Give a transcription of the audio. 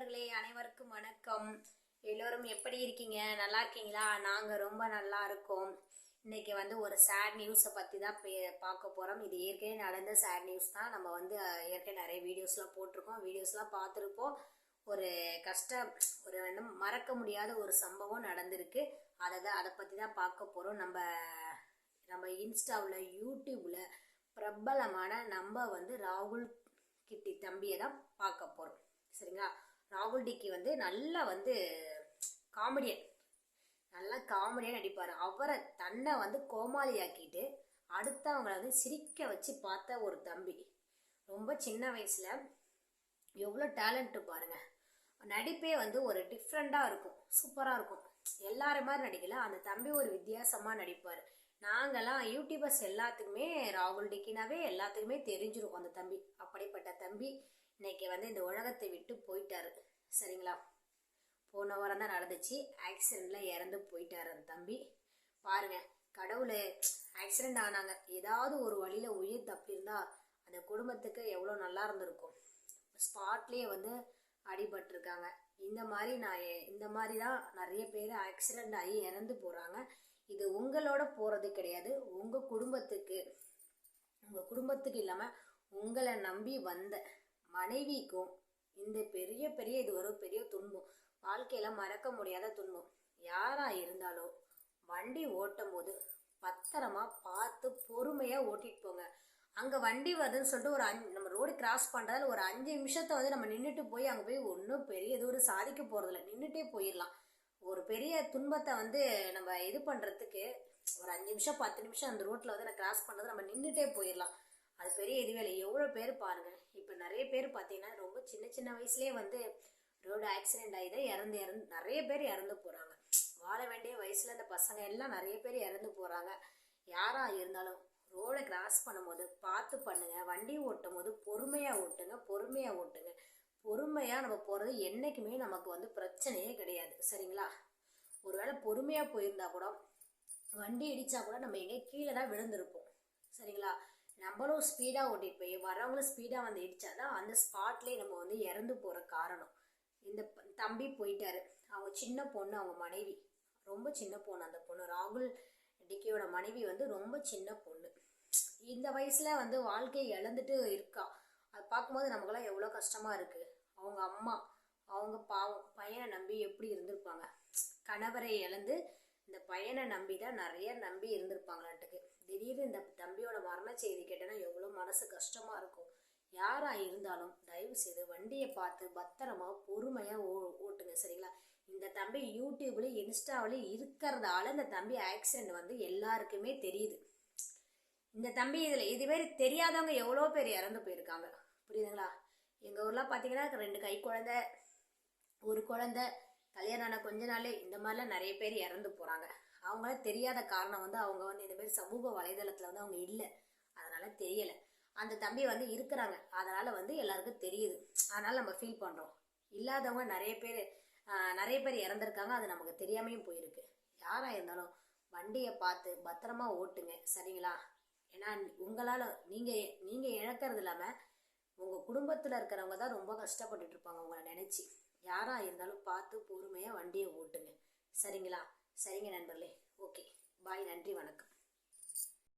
நண்பர்களே அனைவருக்கும் வணக்கம். எல்லோரும் எப்படி இருக்கீங்க? நல்லா இருக்கீங்களா? நாங்கள் ரொம்ப நல்லா இருக்கோம். இன்னைக்கு வந்து ஒரு சேட் நியூஸை பற்றி தான் பே- பார்க்க போகிறோம் இது ஏற்கனவே நடந்த சேட் நியூஸ் தான். நம்ம வந்து ஏற்கனவே நிறைய வீடியோஸ்லாம் போட்டிருக்கோம். வீடியோஸ்லாம் பார்த்துருப்போம். ஒரு கஷ்டம் ஒரு வந்து மறக்க முடியாத ஒரு சம்பவம் நடந்திருக்கு. அதை தான் அதை பற்றி தான் பார்க்க போகிறோம் நம்ம நம்ம இன்ஸ்டாவில் யூடியூப்பில் பிரபலமான நம்ம வந்து ராகுல் கிட்டி தம்பியை தான் பார்க்க போகிறோம் சரிங்களா? ராகுல் டிக்கி வந்து நல்லா வந்து காமெடியன் நல்லா காமெடியாக நடிப்பார். அவரை தன்னை வந்து கோமாளியாக்கிட்டு அடுத்தவங்களை வந்து சிரிக்க வச்சு பார்த்த ஒரு தம்பி. ரொம்ப சின்ன வயசில் எவ்வளோ டேலண்ட்டு பாருங்கள் நடிப்பே வந்து ஒரு டிஃப்ரெண்ட்டாக இருக்கும். சூப்பராக இருக்கும். எல்லாரும் மாதிரி நடிக்கல. அந்த தம்பி ஒரு வித்தியாசமாக நடிப்பார். நாங்கள்லாம் யூடியூபர்ஸ் எல்லாத்துக்குமே ராகுல் டிக்கினாவே எல்லாத்துக்குமே தெரிஞ்சிருக்கும் அந்த தம்பி. அப்படிப்பட்ட தம்பி இன்னைக்கு வந்து இந்த உலகத்தை விட்டு போயிட்டாரு. சரிங்களா? போன வாரம் தான் நடந்துச்சு. ஆக்சிடெண்ட்டில் இறந்து போயிட்டாரு அந்த தம்பி. பாருங்க கடவுள் ஆக்சிடென்ட் ஆனாங்க. ஏதாவது ஒரு வழியில உயிர் தப்பியிருந்தா அந்த குடும்பத்துக்கு எவ்வளோ நல்லா இருந்திருக்கும். ஸ்பாட்லேயே வந்து அடிபட்டிருக்காங்க. இந்த மாதிரி நான் இந்த மாதிரி தான் நிறைய பேர் ஆக்சிடெண்ட் ஆகி இறந்து போகிறாங்க இது உங்களோட போகிறது கிடையாது. உங்கள் குடும்பத்துக்கு உங்கள் குடும்பத்துக்கு இல்லாமல் உங்களை நம்பி வந்த மனைவிக்கும் இந்த பெரிய பெரிய இது ஒரு பெரிய துன்பம். வாழ்க்கையில் மறக்க முடியாத துன்பம். யாராக இருந்தாலும் வண்டி ஓட்டும் போது பத்திரமா பார்த்து பொறுமையாக ஓட்டிட்டு போங்க. அங்கே வண்டி வருதுன்னு சொல்லிட்டு ஒரு அஞ்சு நம்ம ரோடு கிராஸ் பண்ணுறதால ஒரு அஞ்சு நிமிஷத்தை வந்து நம்ம நின்றுட்டு போய் அங்கே போய் ஒன்றும் பெரிய தூரம் சாதிக்க போகிறதில்ல நின்றுட்டே போயிடலாம். ஒரு பெரிய துன்பத்தை வந்து நம்ம இது பண்ணுறதுக்கு ஒரு அஞ்சு நிமிஷம் பத்து நிமிஷம் அந்த ரோட்டில் வந்து நான் கிராஸ் பண்ணுறது நம்ம நின்றுட்டே போயிடலாம். அது பெரிய இதுவே இல்லை எவ்வளோ பேர் பாருங்க. நிறைய பேர் பார்த்தீங்கன்னா ரொம்ப சின்ன சின்ன வயசுலேயே வந்து ரோடு ஆக்சிடென்ட் ஆகி தான் இறந்து இறந்து நிறைய பேர் இறந்து போகிறாங்க வாழ வேண்டிய வயசில் இந்த பசங்க எல்லாம் நிறைய பேர் இறந்து போகிறாங்க யாராக இருந்தாலும் ரோடை கிராஸ் பண்ணும்போது பார்த்து பண்ணுங்கள் வண்டி ஓட்டும் போது பொறுமையாக ஓட்டுங்க பொறுமையாக ஓட்டுங்க. பொறுமையாக நம்ம போகிறது என்றைக்குமே நமக்கு வந்து பிரச்சனையே கிடையாது. சரிங்களா? ஒருவேளை பொறுமையாக போயிருந்தா கூட வண்டி இடித்தா கூட நம்ம எங்கே கீழே தான் விழுந்திருப்போம். சரிங்களா? நம்மளும் ஸ்பீடாக ஓட்டிட்டு போய் வரவங்களும் ஸ்பீடாக வந்து இடித்தாதான் அந்த ஸ்பாட்லேயே நம்ம வந்து இறந்து போகிற காரணம். இந்த தம்பி போயிட்டாரு. அவங்க சின்ன பொண்ணு அவங்க மனைவி. ரொம்ப சின்ன பொண்ணு அந்த பொண்ணு. ராகுல் டிக்கியோட மனைவி வந்து ரொம்ப சின்ன பொண்ணு. இந்த வயசில் வந்து வாழ்க்கையை இழந்துட்டு இருக்கா. அது பார்க்கும்போது நமக்கெல்லாம் எவ்வளோ கஷ்டமாக இருக்குது அவங்க அம்மா அவங்க பாவம் பையனை நம்பி எப்படி இருந்திருப்பாங்க? கணவரை இழந்து இந்த பையனை நம்பி தான் நிறைய நம்பி இருந்திருப்பாங்களாட்டுக்கு. திடீர்னு இந்த தம்பியோட மரண செய்தி கேட்டேன்னா எவ்வளோ மனசு கஷ்டமாக இருக்கும். யாரா இருந்தாலும் தயவு செய்து வண்டியை பார்த்து பத்திரமா பொறுமையா ஓ ஓட்டுங்க சரிங்களா? இந்த தம்பி யூடியூப்லேயும் இன்ஸ்டாவிலையும் இருக்கிறதால இந்த தம்பி ஆக்சிடென்ட் வந்து எல்லாருக்குமே தெரியுது. இந்த தம்பி இதுல இதுவே தெரியாதவங்க எவ்வளோ பேர் இறந்து போயிருக்காங்க. புரியுதுங்களா? எங்க ஊர்லாம் பாத்தீங்கன்னா ரெண்டு கை குழந்தை ஒரு குழந்தை கல்யாணம் ஆன கொஞ்ச நாளே இந்த மாதிரிலாம் நிறைய பேர் இறந்து போகிறாங்க அவங்கள தெரியாத காரணம் வந்து அவங்க வந்து இந்த மாதிரி சமூக வலைதளத்தில் வந்து அவங்க இல்லை. அதனால தெரியலை. அந்த தம்பி வந்து இருக்கிறாங்க. அதனால வந்து எல்லாருக்கும் தெரியுது. அதனால நம்ம ஃபீல் பண்ணுறோம் இல்லாதவங்க நிறைய பேர் நிறைய பேர் இறந்துருக்காங்க. அது நமக்கு தெரியாமையும் போயிருக்கு. யாராக இருந்தாலும் வண்டியை பார்த்து பத்திரமா ஓட்டுங்க. சரிங்களா? ஏன்னா உங்களால் நீங்கள் நீங்கள் இழக்கிறது இல்லாமல் உங்கள் குடும்பத்தில் இருக்கிறவங்க தான் ரொம்ப கஷ்டப்பட்டுட்டு இருப்பாங்க உங்களை நினச்சி. யாரா இருந்தாலும் பார்த்து பொறுமையா வண்டியை ஓட்டுங்க. சரிங்களா? சரிங்க நண்பர்களே. ஓகே. பாய் நன்றி வணக்கம்.